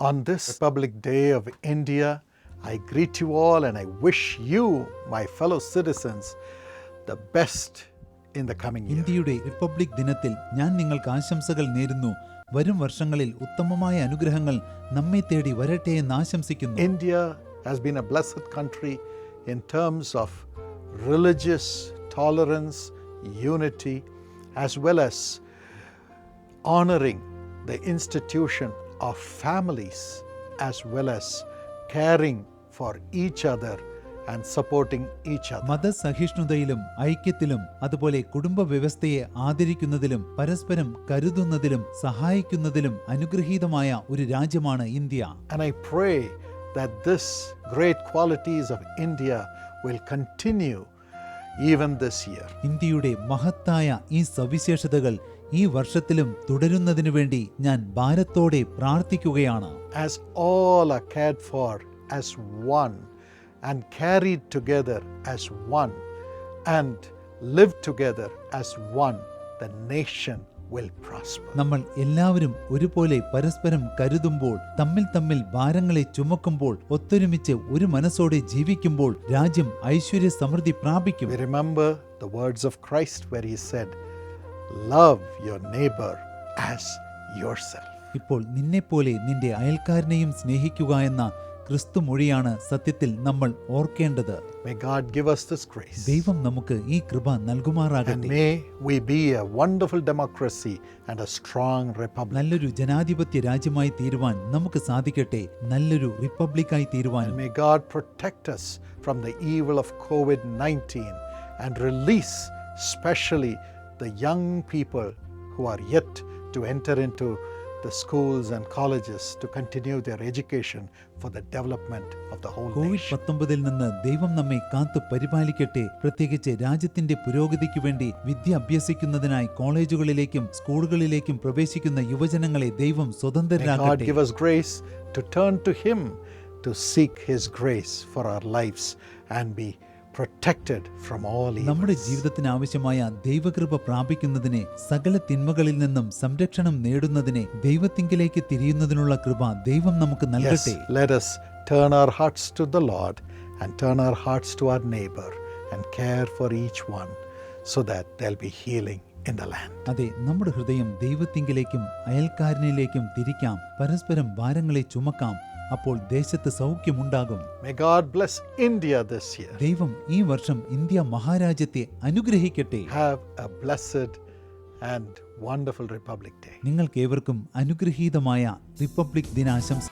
On this Republic Day of India, I greet you all and I wish you, my fellow citizens, the best in the coming year. ഇന്ത്യയുടെ republic ദിനത്തിൽ ഞാൻ നിങ്ങൾക്ക് ആശംസകൾ നേരുന്നു വരും വർഷങ്ങളിൽ ഉത്തമമായ അനുഗ്രഹങ്ങൾ നമ്മെ തേടി വരട്ടെ എന്ന് ആശംസിക്കുന്നു India has been a blessed country in terms of religious tolerance, unity, as well as honoring the institution of families, as well as caring for each other and supporting each other. മതസഹിഷ്ണുതയിലും ഐക്യത്തിലും അതുപോലെ കുടുംബ വ്യവസ്ഥയെ ആദരിക്കുന്നതിലും പരസ്പരം കരുതുന്നതിലും സഹായിക്കുന്നതിലും അനുഗ്രഹീതമായ ഒരു രാജ്യമാണ് India And I pray that this great qualities of India will continue even this year. ഇന്ത്യയുടെ മഹത്തായ ഈ സവിശേഷതകൾ ഈ വർഷത്തിലും തുടരുന്നതിനു വേണ്ടി ഞാൻ ഭാരത്തോടെ പ്രാർത്ഥിക്കുകയാണ് as all are cared for as one and carried together as one and live together as one, the nation will prosper. നമ്മൾ എല്ലാവരും ഒരുപോലെ പരസ്പരം കരുതുമ്പോൾ തമ്മിൽ തമ്മിൽ ഭാരങ്ങളെ ചുമക്കുമ്പോൾ ഒത്തൊരുമിച്ച് ഒരു മനസ്സോടെ ജീവിക്കുമ്പോൾ രാജ്യം ഐശ്വര്യ സമൃദ്ധി പ്രാപിക്കും remember remember the words of Christ where he said, Love your neighbor as yourself. ഇപ്പോൾ നിന്നെപ്പോലെ നിന്റെ അയൽക്കാരനെയും സ്നേഹിക്കുക എന്ന ക്രിസ്തു മൊഴിയാണ് സത്യത്തിൽ നമ്മൾ ഓർക്കേണ്ടത് May God give us this grace. ദൈവം നമുക്ക് ഈ കൃപ And നൽകുമാറാകട്ടെ may we be a wonderful democracy and a strong republic. നല്ലൊരു ജനാധിപത്യ രാജ്യമായി തീരുവാൻ നമുക്ക് സാധിക്കട്ടെ നല്ലൊരു റിപ്പബ്ലിക്കായി And തീരുവാനും may God protect us from the evil of COVID 19 and release, especially the young people who are yet to enter into the schools and colleges to continue their education for the development of the whole Covid nation. പത്തൊമ്പതിൽ നിന്ന് ദൈവം നമ്മെ കാത്തു പരിപാലിക്കട്ടെ പ്രത്യേകിച്ച് രാജ്യത്തിന്റെ പുരോഗതിക്ക് വേണ്ടി വിദ്യ അഭ്യസിക്കുന്നതിനായി കോളേജുകളിലേക്കും സ്കൂളുകളിലേക്കും പ്രവേശിക്കുന്ന യുവജനങ്ങളെ ദൈവം God സ്വതന്ത്രരാകട്ടെ give us grace to turn to Him to seek His grace for our lives and be protected from all നമ്മുടെ ജീവിതത്തിന് ആവശ്യമായ ദൈവകൃപ പ്രാപിക്കുന്നതിനെ സകല തിന്മകളിൽ നിന്നും സംരക്ഷണം നേടുന്നതിനെ ദൈവത്തിങ്കിലേക്ക് തിരിയുന്നതിനുള്ള കൃപ ദൈവം നമുക്ക് നൽകട്ടെ. let us turn our hearts to the Lord and turn our hearts to our neighbor and care for each one so that there'll be healing in the land. അതെ നമ്മുടെ ഹൃദയം ദൈവത്തിങ്കിലേക്കും അയൽക്കാരനിലേക്കും തിരിക്കാം. പരസ്പരം ഭാരങ്ങളെ ചുമക്കാം. അപ്പോൾ ദേശത്ത് സൗഖ്യമുണ്ടാകും May God bless India this year. ദൈവം ഈ വർഷം ഇന്ത്യ മഹാരാജ്യത്തെ അനുഗ്രഹിക്കട്ടെ Have a blessed and wonderful Republic Day. നിങ്ങൾക്കേവർക്കും അനുഗ്രഹീതമായ റിപ്പബ്ലിക് ദിനാശംസ